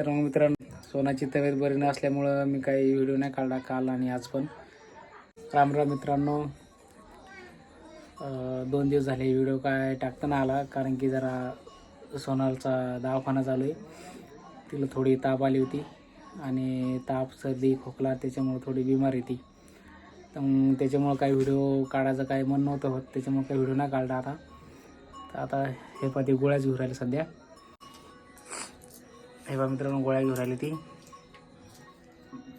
तर मग मित्रांनो सोनाची तब्येत बरी नसल्यामुळं मी काही व्हिडिओ नाही काढला काल आणि आज पण. राम राम मित्रांनो. दोन दिवस झाले व्हिडिओ काय टाकता ना आला कारण की जरा सोनालचा दवाखाना चालू आहे. तिला थोडी ताप आली होती आणि ताप सर्दी खोकला त्याच्यामुळं थोडी बिमार येते तर मग त्याच्यामुळं काही व्हिडिओ काढायचं काही मन नव्हतं होत त्याच्यामुळं काही व्हिडिओ नाही काढला आता. तर आता हे पाती गोळ्याच घेऊन राहिले सध्या. हे बा मित्रांनो गोळ्या घेऊन राहिली ती.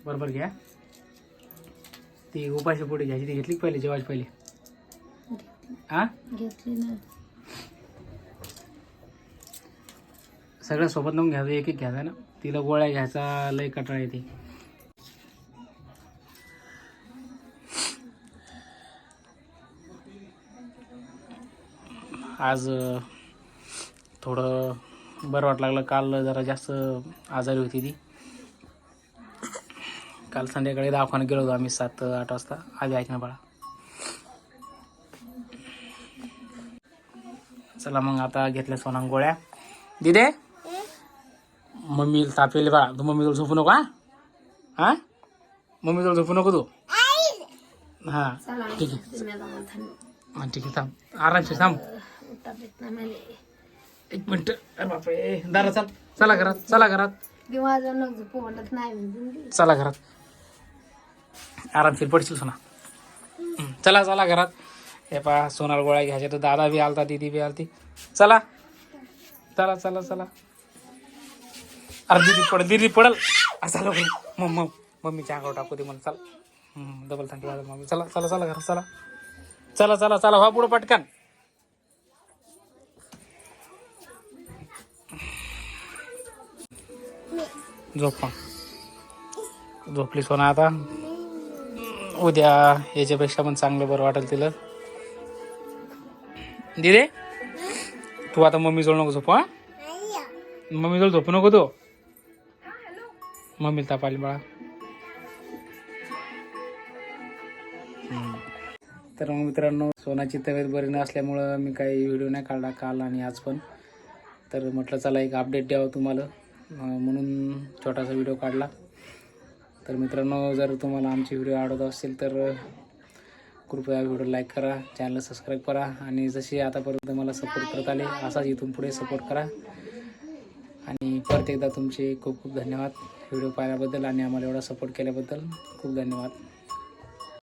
बरोबर घ्या. ती उपाशी पोटी घ्यायची ती घेतली का पहिले जेवायची पहिले? हा घेतली ना. सगळ्या सोबत नेऊन घ्यायचं एक एक घ्यायचा ना? तिला गोळ्या घ्यायचा लय कटाळा येते. आज थोडं बरं वाट लागलं काल जरा जास्त आजारी होती ती काल संध्याकाळी दवाखान्यात गेलो होतो आम्ही सात आठ वाजता आधी ऐक ना बाळा चला मग आता घेतल्या सोना गोळ्या दिदे मम्मी तापेले बाळा तू मम्मी तुला झोपू नको हा हा मम्मी तुला झोपू नको तू हा ठीक आहे हा, ठीक आहे थांब आरामशीर थांब एक मिनिट. अरे बापरे दारा चल. चला घरात चला घरात. नको चला घरात. आरामशीर पडशील सोना. हं, चला चला घरात. हे पा सोनार गोळ्या घ्यायच्या तर दादा बी आलता दीदी बी आलती. चला. चला चला चला. अरे दीदी पडल दीदी पडल. असं लोक मग मग मम्मीच्या अंगावर टाकू दे मला चल. हं, डबल थंडी वाजत मम्मी. चला चला चला घरात चला. चला चला चला. व्हा पुढं पटकन. झोप. झोपली सोना आता. उद्या याच्यापेक्षा पण चांगलं बरं वाटेल तिला. दिदे तू आता मम्मी जवळ नको झोपू मम्मी जवळ झोपू नको तू. मम्मी ताप आली बाळा. तर मग मित्रांनो सोनाची तब्येत बरी नसल्यामुळं मी काही व्हिडिओ नाही काढला काल आणि आज पण. तर म्हटलं चला एक अपडेट द्यावं तुम्हाला. म्हणून छोटासा व्हिडिओ काढला. तर मित्रांनो जर तुम्हाला आमचे व्हिडिओ आवडत असतील तर कृपया व्हिडिओ लाईक करा चॅनल सबस्क्राईब करा आणि जशी आतापर्यंत मला सपोर्ट करत आले असाच इथून पुढे सपोर्ट करा. आणि परत एकदा तुमचे खूप खूप धन्यवाद. व्हिडिओ पाहिल्याबद्दल आणि आम्हाला एवढा सपोर्ट केल्याबद्दल खूप धन्यवाद.